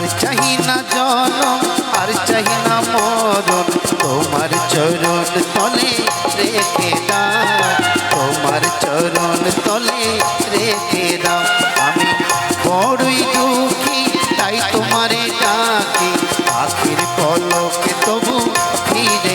আর চাহি না জনম, আর চাহি না মরণ। তোমার চরণ তলে রেখে দাও, তোমার চরণ তলে রেখে দাও। আমি বড়ই দুঃখী, তাই তোমারে ডাকি আখির পলকে তবু ফিরে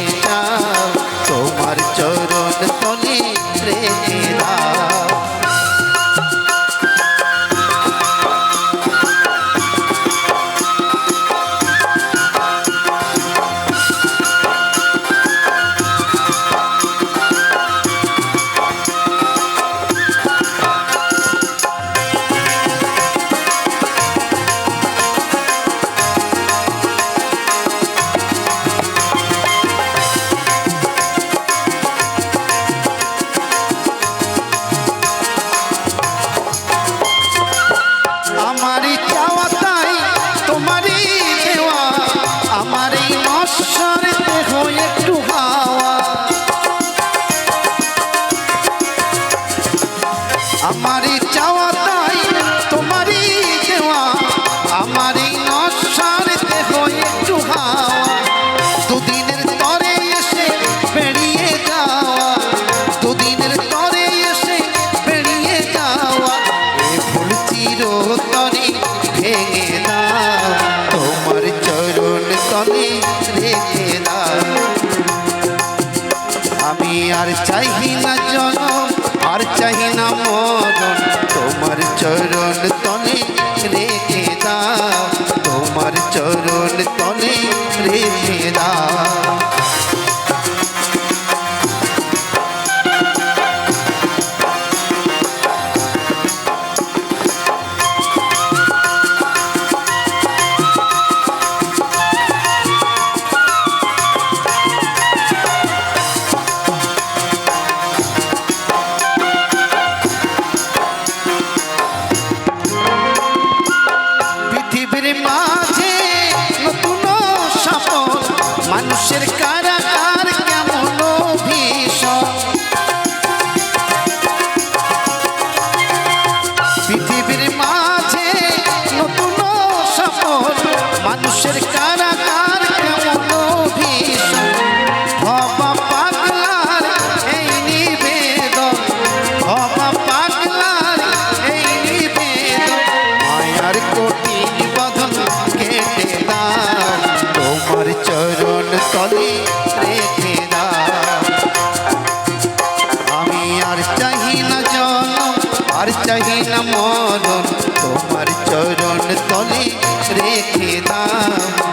চিরতরে ভেঙে না। তোমার চরণ তলে ভেঙে না। আমি আর চাহি না জন আর চাহি না মরণ। তোমার চরণ তলে কোটি বধন কেটে দাও তোমার চরণ তলে আমি আর চাহি না জনম আর চাহি না মরণ তোমার চরণ তলে রেখে দাও।